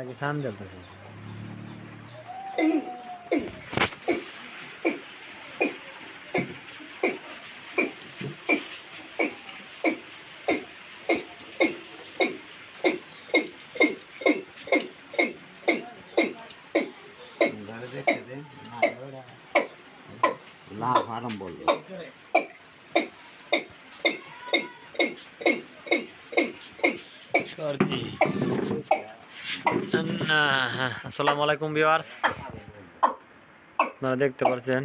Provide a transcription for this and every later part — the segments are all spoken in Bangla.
আগে সান জ্বলতেছে লাভ আরম্ভ বলল সর্দি। না আসসালামু আলাইকুম ভিউয়ার্স। আপনারা দেখতে পাচ্ছেন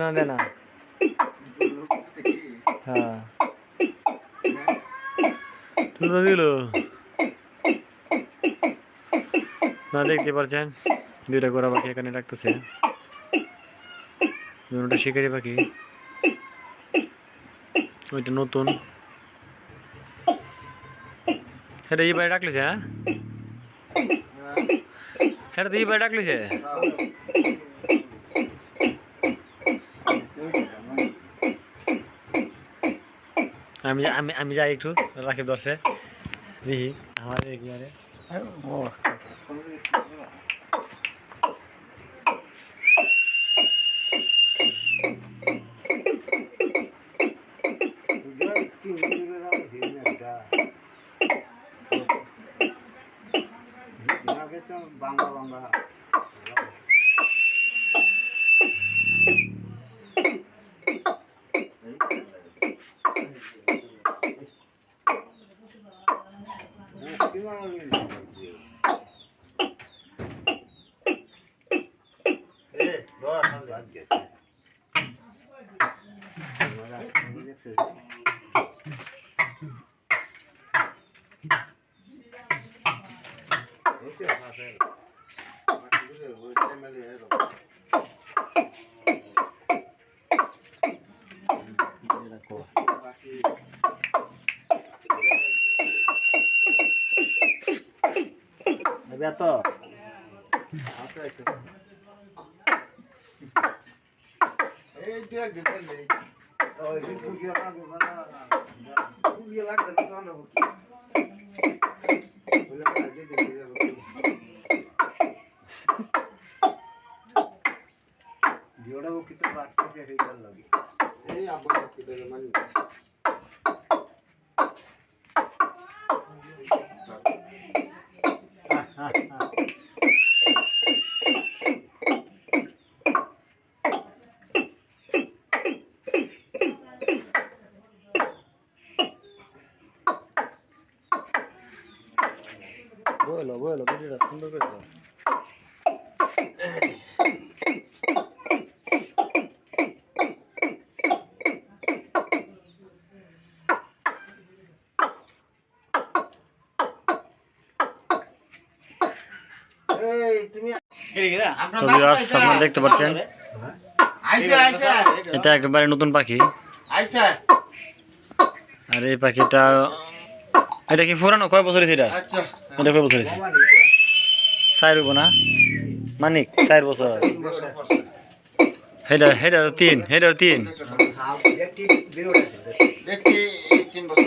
না দেনা হ্যাঁ। তুলো দিল না দেখতে পাচ্ছেন দুইটা গোড়া পাখি এখানে রাখতেছে। দুটা শিকারি পাখি। ওইটা নতুন। এটা এই বাড়ি ডাকলিছে হ্যাঁ? তো এই বাড়ি ডাকলিছে। আমি আমি আমি যাই একটু রাখিব ধরছে। দেখি, আমার দেখি ও বাংলা বাংলা। এবার তো এই যে গেলে ওই যে লাগবে না কুড়িয়ে লাগবে না তো না বলে না যে দেখে যাব জোড়া কি তো বাট করতে রে গেল লাগে এই আবার কি দেবে মানে বলো বলো ভিডিওটা সুন্দর করে দাও এই তুমি তো viewers, আপনারা দেখতে পাচ্ছেন? এটা একেবারে নতুন পাখি। আর এই পাখিটা এটা কি পুরানো? কয় বছর এটা? আচ্ছা। এটা কয় বছর চার হইব না? মানিক চার বছর হেডার হেডার তিন হেডার তিন। তিন বছর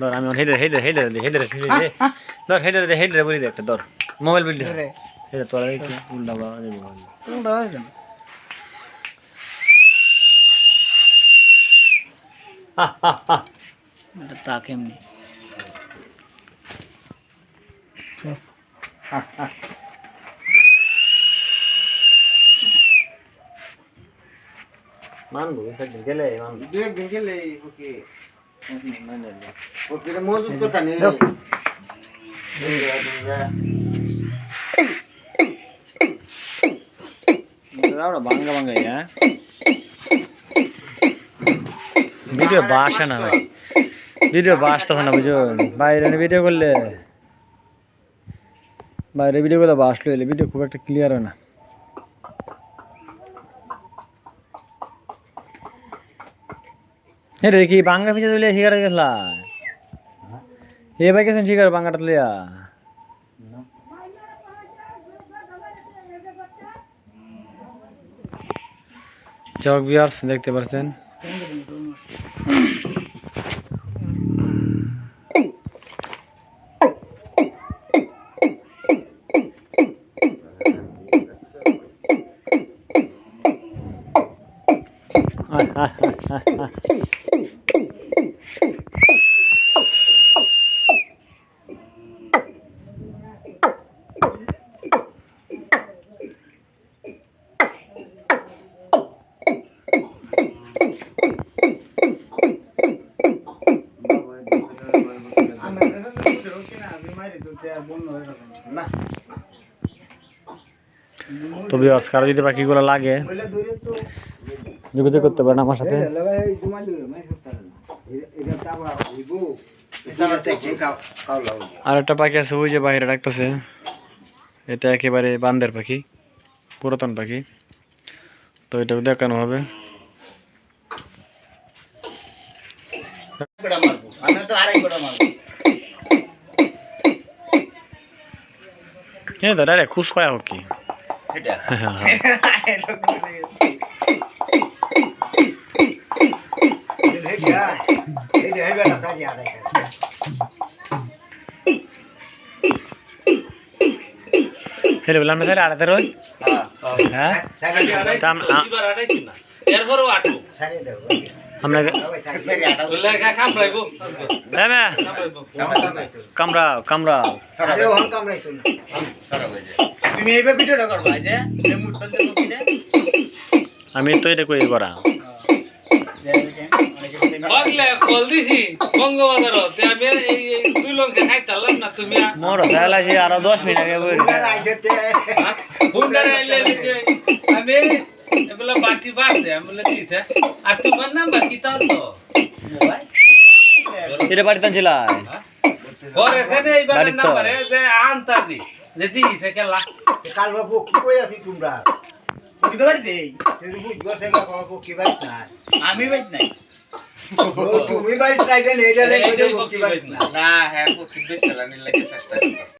ধর আমি হেডার হেডার হেডার দে হেডার হেডার দে ধর হেডার দে হেডার বলি দে একটা ধর। মোবাইল বিল দে হেডার। তোরা একটু উল্টা বাবা দেবো তা কেমনি? মানবো গেলে মানবো। দু একদিন গেলে ওকে বাঙ্গাই হ্যাঁ ভিডিও বাসে না ভাই। ভিডিও বাসতেছে না বুঝো বাইরে ভিডিও করলে বাইরে ভিডিও করলে বাসলো ভিডিও খুব একটা ক্লিয়ার হয় না। হ্যাঁ রে কি বাঙ্গা পিছিয়ে তুলে শিকার গেছলা এ ভাই গেছেন শিকার বাঙ্গাটা তুলিয়া চক বিয়ার্স দেখতে পাচ্ছেন তো বিয়ার্স কারও যদি বাকিগুলো লাগে, যোগাযোগ করতে পারেন আমার সাথে। আর একটা পাখি আছে, ওই যে বাইরে রাখতেছে এটা একেবারে বান্দের পাখি, পুরাতন পাখি। তো এটাও দেখানো হবে। হ্যাঁ দাদা রে খুশ পায়া হোক কি হেলে বললাম না আড়াতে রই হ্যাঁ তা আম- আ- আমরা হ্যাঁ বন্ধ করছিলে আমি তো এটা কই করা। বাগলে কল দিছি বঙ্গবাজারও। তে আমি এই এই দুই লঙ্কা খাইতালাম না তুমি মোর চালাছি আরও দশ মিনিট আগে লিখে আমি এবেলা বাটি বাড়ছে আমি বলে দিছে আর তোমার নাম্বার কি তাও তো? এটা বাড়িতে ছিল। ওর এখানে এইবার নাম্বারে যে আনতা দি যে দিছে কেলা। কাল বাবু কি কই আছি তোমরা? কি বাড়িতে? তুমি বুঝ গছে বাবু কি বাড়িতে আমি বাড়িতে নাই। তুমি বাড়িতে নাই এটা এইটাই লেগে বকি কি বাড়িতে না হ্যাঁ চেষ্টা করতেছে।